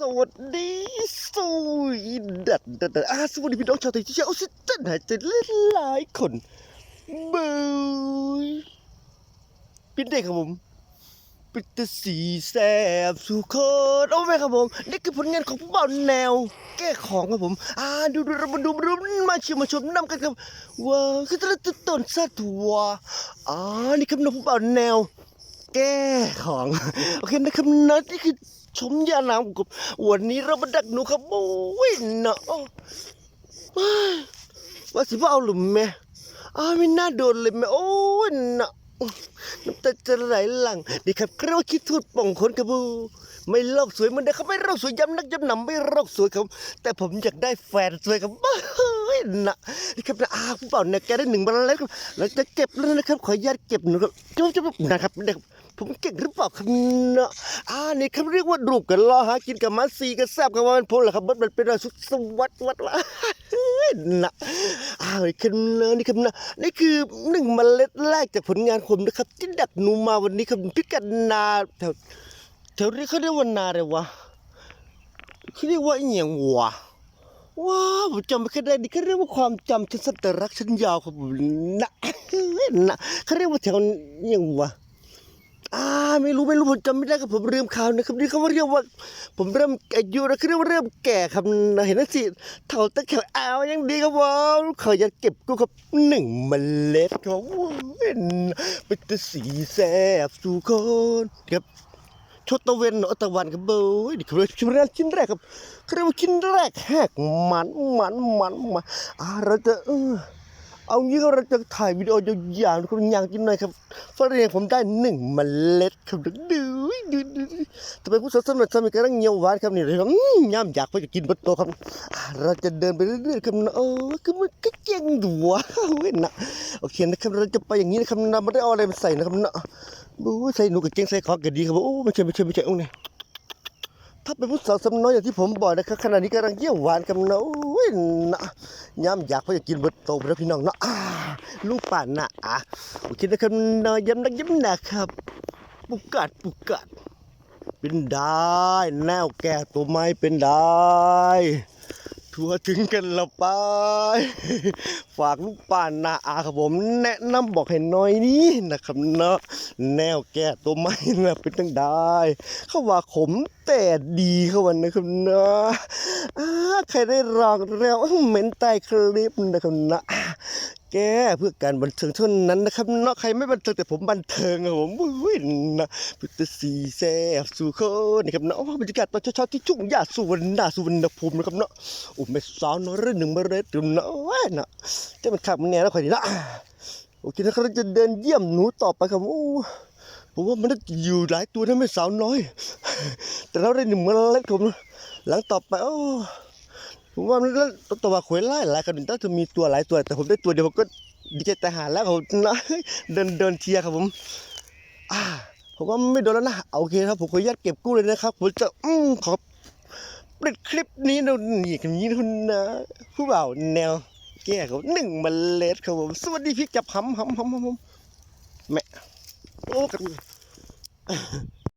สวัสดีสวีดัดดัดดัดอาสวัสดีพี่น้องชาวไทยที่เชื่อเอาสิตันหายใจหลายคนบูยเป็นเด็กครับผมป็นตาสีแสบสู่คนโอ้แม่ครับผมนี่คือผลงานของผู้บ่าวแนว แก้ของครับผม อ่าดูดูมาดูมาดูมาชิมมาชมนำกันครับว้าคือตะละตะต้นซาถัวอ่านี่ครับน้องผู้บ่าวแนว แก้ของ โอเคนะครับนะนี่คือชมยาน้ำกับวันนี้เรามาดักหนูครับโอ้ยเนาะว่าสิว่าเอาหรือแม่อ้าวไม่น่าโดนเลยแม่โอ้ยเนาะน้ำตาจะไหลหลังนี่ครับเรียกว่าคิดทูดป่องคนครับบู ไม่โลกสวยเหมือนเดิมครับไม่โลกสวยย้ำนักย้ำหนำไม่โลกสวยครับแต่ผมอยากได้แฟนสวยครับเฮ้ยนะนี่ครับนะอาผู้เป่าเนี่ยแกได้หนึ่งบาลแล้วครับเราจะเก็บแล้วนะครับขออนุญาตเก็บหนูครับจุ๊บจุ๊บนะครับเด็ก ผมเก่งหรือเปล่าครับเนาะอ่านี่เขาเรียกว่ารูปกันล้อหากินกับมัสซีกันแซ่บกันว่ามันพูดแหละครับมันเป็นอะไรสุดสวัสดิ์วัดละนะอ่านี่ครับนะนี่ครับนะนี่คือหนึ่งเมล็ดแรกจากผลงานผมนะครับ ที่ดักหนูมาวันนี้ครับพิกัดนาแถวแถวนี้เขาเรียกว่านาอะไรวะเขาเรียกว่าอหย่างวะว้าวผมจำไม่ค่อยได้นี่เขาเรียกว่าความจำชั้นสัตว์รักชั้นยาวครับนะนะเขาเรียกว่าแถวอหย่างวะอ่า ไม่รู้ไม่รู้ผมจำไม่ได้ครับผมลืมข่าวนะครับนี่เขาเรียกว่า ผมเริ่มอายุนะคือเรียกว่าเริ่มแก่ครับเห็นไหมสิเท่าตะเขียวอ้าวยังดีครับผมขออยากเก็บกูครับหนึ่งเมล็ดครับว้าวเป็นตะสีแสบสู่คนครับชดตะเวนเนาะตะวันครับเบยนี่คือชิ้นแรกชิ้นแรกครับเขาเรียกว่าชิ้นแรกแหกมันมันมันมันอ่าเราจะเออ เอางี้เราจะถ่ายวิดีโอยาวๆคุณอยากกินหน่อยครับฝรั่งผมได้หนึ่งเมล็ดครับดูดูดูดูทำไมผู้สาวสนุกสนุกกำลังเงียวหวานครับนี่เลยครับย่ำอยากไปจะกินบนโตครับ เราจะเดินไปเรื่อยๆครับนะโอ้คือมันก็เก่งดูวเว้ยนะโอเคนะครับเราจะไปอย่างนี้นะครับนะไม่ได้เอาอะไรมาใส่นะครับนะบูใส่หนูกับเก่งใส่คอก็ดีครับโอ้ไม่ใช่ไม่ใช่ไม่ใช่โอ้เนี่ยถ้าเป็นผู้สาวสำน้อยอย่างที่ผมบอกนะครับขณะนี้กำลังเยี่ยวหวานกันนะโอ้ยนะ ย้ำอยากเพราะอกินเบดโตไปแล้วพี่น้องเนาะลูกป่านนะอะโอเคนะครับนะย้ำนักย้ำหนักครับปุกกัดปุกกัดเป็นได้ แนวแก่ตัวไม้เป็นได้ ทัวถึงกันละไป ฝากลูกป่านนาอาครับผมแนะนำบอกให้น้อยนี้นะครับเนาะแนวแก้ตัวไม่นะเป็นตั้งได้เขาว่าขมแต่ดีเขาวันนะครับเนาะใครได้ลองแล้วเหม็นใต้คลิปนะครับนะ แก้เพื่อการบันเทิงเท่านั้นนะครับเนาะใครไม่บันเทิงแต่ผมบันเทิงครับผมวุ้ยนะพุทธสีแซ่บสู่คนะครับเนาะบรรยากาศตอนเช้าๆที่ทุ่งหญ้าสุวรรณสุวรรณภูมินะครับเนาะโอ้แม่สาวน้อยเรื่องหนึ่งมาเร็ดเนาะเว้ยนะจะมันขับมันแน่แล้วคอยดีนะโอเคนะครับเราจะเดินเยี่ยมหนูต่อไปครับโอ้ผมว่ามันน่าจะอยู่หลายตัวนะไม่สาวน้อย แต่เราได้หนึ่งเมล็ดผมหลังต่อไปโอ้ ผมว่ามันแล้วตัวขวยไล่หลายกันถ้าจะมีตัวหลายตัว แต่ผมได้ตัวเดียวผมก็ดีใจแต่หาแล้วผมนะเดินเดินเทียร์ครับผมอ่าผมว่าไม่โดนแล้วนะโอเคครับผมขออนุญาตเก็บกู้เลยนะครับผมจะอืมขอปิดคลิปนี้นะนี่กันนี้คุณนะผู้บ่าวแนว แก้ครับหนึ่งเมล็ดครับผมสวัสดีพี่จับหำหำหำหำหำแม่โอ้กัน